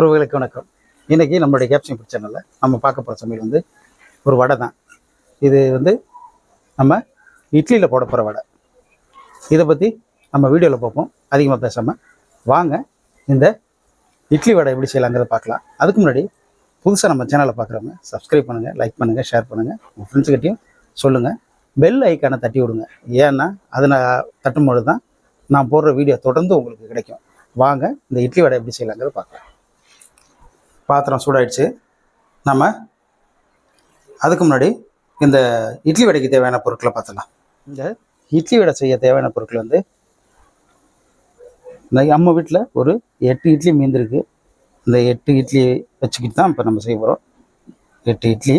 உறவுகளுக்கு வணக்கம். இன்றைக்கி நம்மளுடைய கேப்ஷன் சேனலில் நம்ம பார்க்க போகிற சமையல் வந்து ஒரு வடை தான். இது வந்து நம்ம இட்லியில் போட போகிற வடை. இதை பற்றி நம்ம வீடியோவில் பார்ப்போம். அதிகமாக பேசாமல் வாங்க. இந்த இட்லி வடை எப்படி செய்யலாங்கிறத பார்க்கலாம். அதுக்கு முன்னாடி புதுசாக நம்ம சேனலை பார்க்குறவங்க சப்ஸ்கிரைப் பண்ணுங்கள் லைக் பண்ணுங்கள் ஷேர் பண்ணுங்கள் உங்கள் ஃப்ரெண்ட்ஸுக்கிட்டையும் சொல்லுங்கள் பெல் ஐக்கானை தட்டி விடுங்க. ஏன்னா அதை நான் தட்டும்பொழுது தான் நான் போடுற வீடியோ தொடர்ந்து உங்களுக்கு கிடைக்கும். வாங்க இந்த இட்லி வடை எப்படி செய்யலாங்கிறத பார்க்கலாம். பாத்திரம் சூடாயிடுச்சு. நம்ம அதுக்கு முன்னாடி இந்த இட்லி வடைக்கு தேவையான பொருட்களை பார்த்துலாம் இந்த இட்லி வடை செய்ய தேவையான பொருட்கள் வந்து இந்த நம்ம வீட்டில் ஒரு எட்டு இட்லி மீந்திருக்கு இந்த எட்டு இட்லி வச்சுக்கிட்டு தான் இப்போ நம்ம செய்ய போகிறோம் எட்டு இட்லி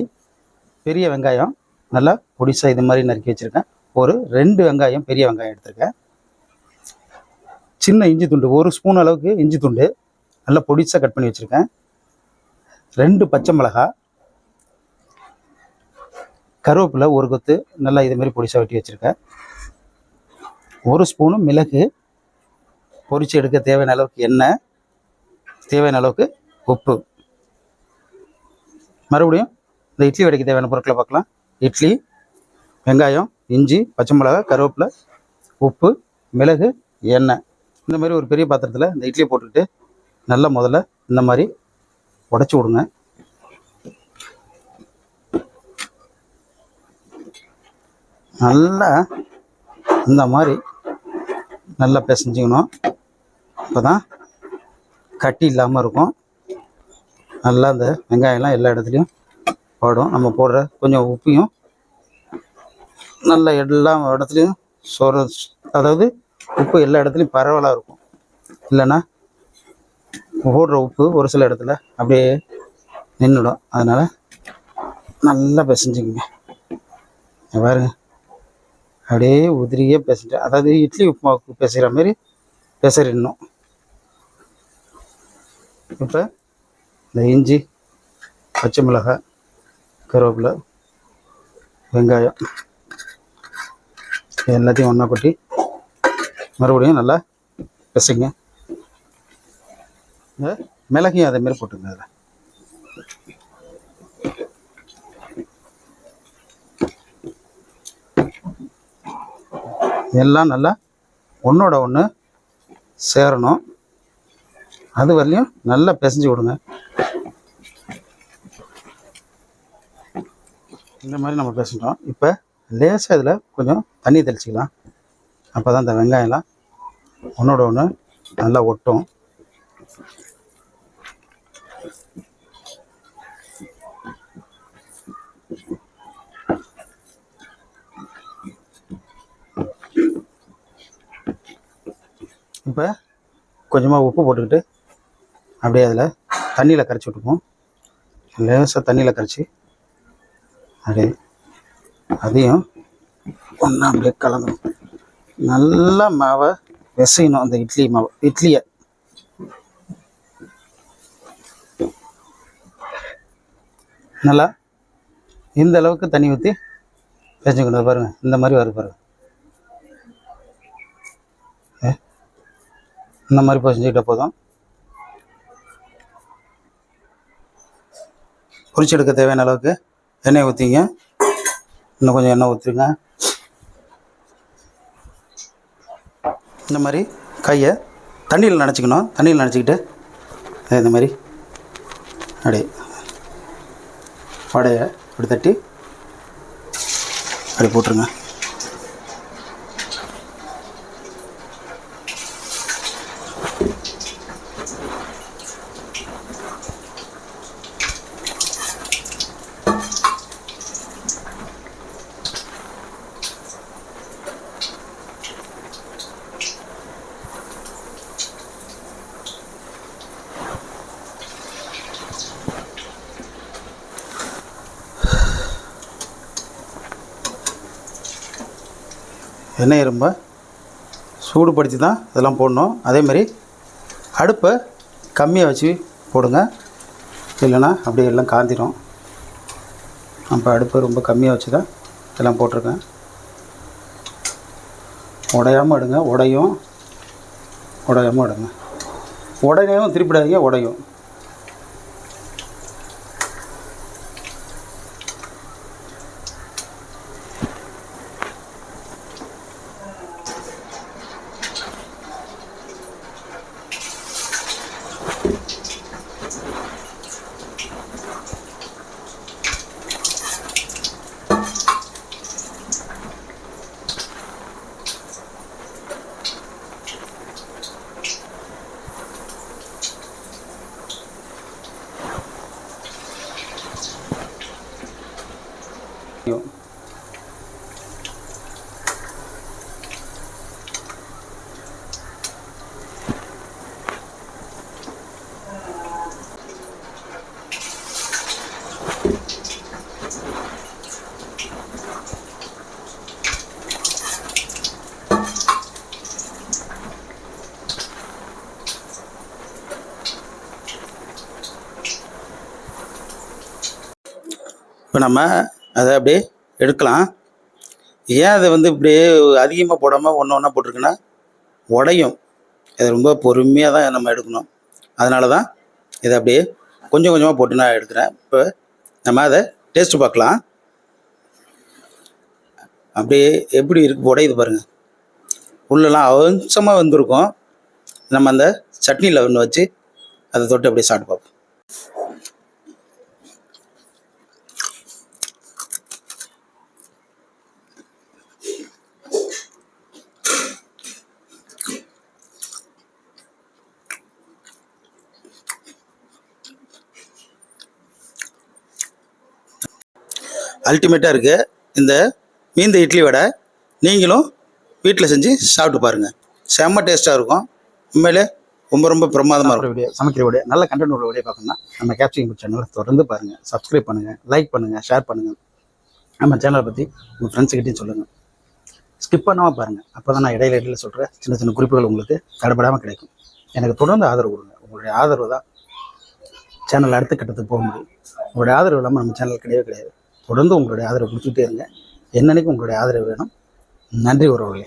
பெரிய வெங்காயம் நல்லா பொடிசாக இது மாதிரி நறுக்கி வச்சுருக்கேன். ஒரு ரெண்டு வெங்காயம் பெரிய வெங்காயம் எடுத்திருக்கேன். சின்ன இஞ்சி துண்டு ஒரு ஸ்பூன் அளவுக்கு இஞ்சி துண்டு நல்லா பொடிசாக கட் பண்ணி வச்சுருக்கேன். ரெண்டு பச்சை மிளகா கருவேப்பிலை ஒரு கொத்து நல்லா இதுமாரி மாதிரி பொடிசாக வெட்டி வச்சுருக்கேன். ஒரு ஸ்பூனு மிளகு பொரிச்சு எடுக்க தேவையான அளவுக்கு எண்ணெய் தேவையான அளவுக்கு உப்பு. மறுபடியும் இந்த இட்லி வடைக்கு தேவையான பொருட்களை பார்க்கலாம். இட்லி வெங்காயம் இஞ்சி பச்சை மிளகா கருவேப்பிலை உப்பு மிளகு எண்ணெய். இந்த மாதிரி ஒரு பெரிய பாத்திரத்தில் இந்த இட்லியை போட்டுக்கிட்டு நல்லா முதல்ல இந்த மாதிரி உடச்சி விடுங்க. நல்லா இந்த மாதிரி நல்லா பிசைஞ்சிக்கணும். அப்போ தான் கட்டி இல்லாமல் இருக்கும். நல்லா இந்த வெங்காயம்லாம் எல்லா இடத்துலையும் போடும். நம்ம போடுற கொஞ்சம் உப்பையும் நல்லா எல்லா இடத்துலையும் சொர அதாவது உப்பு எல்லா இடத்துலையும் பரவலாக இருக்கும். இல்லைன்னா போடுற உப்பு ஒரு சில இடத்துல அப்படியே நின்றுடும் அதனால் நல்லா பிசைஞ்சுக்குங்க. பாருங்க. அப்படியே உதிரியே பிசைஞ்சு அதாவது இட்லி உப்புமாவுக்கு பிசைகிற மாதிரி பிசறிடணும். இப்போ இந்த இஞ்சி பச்சை மிளகாய் கருவேப்பிலை வெங்காயம் எல்லாத்தையும் ஒன்றா கொட்டி மறுபடியும் நல்லா பிசைங்க. மிளகையும் அதே மாதிரி போட்டுங்க அதில். எல்லாம் நல்லா ஒன்றோட ஒன்று சேரணும். அது வரலையும் நல்லா பிசைஞ்சு விடுங்க. இந்த மாதிரி நம்ம பிசைஞ்சோம் இப்போ லேசாக இதில் கொஞ்சம் தண்ணி தெளிச்சிக்கலாம். அப்போ தான் இந்த வெங்காயம்லாம் ஒன்றோட ஒன்று நல்லா ஒட்டும். இப்போ கொஞ்சமாக உப்பு போட்டுக்கிட்டு அப்படியே அதில் தண்ணியில் கரைச்சி விட்டுப்போம் லேசாக தண்ணியில் கரைச்சி அப்படியே அதையும் ஒன்றா அப்படியே கலந்துடும் நல்லா மாவை விசையணும் அந்த இட்லி மாவை இட்லியை. நல்லா இந்த அளவுக்கு தண்ணி ஊற்றி வச்சுக்கணும் பாருங்கள் இந்த மாதிரி வரும் பாருங்கள் இந்த மாதிரி பிசைஞ்சுக்கிட்ட போதும். பொரிச்சு எடுக்க தேவையான அளவுக்கு எண்ணெய் ஊற்றிங்க இன்னும் கொஞ்சம் எண்ணெய் ஊற்றுங்க இந்த மாதிரி கையை தண்ணியில் நனைச்சிக்கணும். தண்ணியில் நனைச்சிக்கிட்டு இந்த மாதிரி அப்படியே வடையை இப்படி தட்டி அப்படி போட்டுருங்க. எண்ணெய் ரொம்ப சூடுபடுத்தி தான் இதெல்லாம் போடணும். அதே மாதிரி அடுப்பை கம்மியாக வச்சு போடுங்க. இல்லைன்னா அப்படியே எல்லாம் காந்திரும் அப்போ அடுப்பை ரொம்ப கம்மியாக வச்சு தான் இதெல்லாம் போட்டிருக்கேன். உடையாமல் எடுங்க. உடையும். உடையாமல் எடுங்க. உடையவும் திருப்பிடாதீங்க. உடையும். இப்போ நம்ம அதை அப்படியே எடுக்கலாம். ஏன் அதை வந்து இப்படியே அதிகமாக போடாமல் ஒன்று ஒன்றா போட்டிருக்குன்னா உடையும். இதை ரொம்ப பொறுமையாக தான் நம்ம எடுக்கணும். அதனால தான் இதை அப்படியே கொஞ்சம் கொஞ்சமாக போட்டு நான் எடுக்கிறேன். இப்போ நம்ம அதை டேஸ்ட் பார்க்கலாம். அப்படியே எப்படி இருக்கு உடையுது பாருங்கள் உள்ளெல்லாம் அவசமாக வந்திருக்கும். நம்ம அந்த சட்னியில் ஒன்று வச்சு அதை தொட்டு அப்படியே சாப்பிட்டு பார்ப்போம். அல்டிமேட்டாக இருக்குது இந்த மீந்த இட்லி வடை நீங்களும் வீட்டில் செஞ்சு சாப்பிட்டு பாருங்கள் செம்ம டேஸ்ட்டாக இருக்கும். உண்மையிலே ரொம்ப ரொம்ப பிரமாதமாக இருக்கும். வீடியோ சமைக்கிற வீடியோ நல்ல கண்டென்ட் உள்ள வீடியோ பார்க்கணும்னா நம்ம கேப்சிங் சேனலை தொடர்ந்து பாருங்கள் சப்ஸ்கிரைப் பண்ணுங்கள் லைக் பண்ணுங்கள் ஷேர் பண்ணுங்கள் நம்ம சேனலை பற்றி உங்கள் ஃப்ரெண்ட்ஸுக்கிட்டையும் சொல்லுங்கள் ஸ்கிப் பண்ணாமல் பாருங்கள் அப்போ தான் நான் இடையில இடையில சொல்கிற சின்ன சின்ன குறிப்புகள் உங்களுக்கு தடைபடாமல் கிடைக்கும். எனக்கு தொடர்ந்து ஆதரவு கொடுங்க. உங்களுடைய ஆதரவு தான் சேனல் அடுத்த கட்டத்துக்கு போக முடியும். உங்களுடைய ஆதரவு இல்லாமல் நம்ம சேனல் கிடையவே கிடையாது. தொடர்ந்து உங்களுடைய ஆதரவு கொடுத்துட்டே இருங்க. என்னன்னைக்கு உங்களுடைய ஆதரவு வேணும். நன்றி உறவுகளே.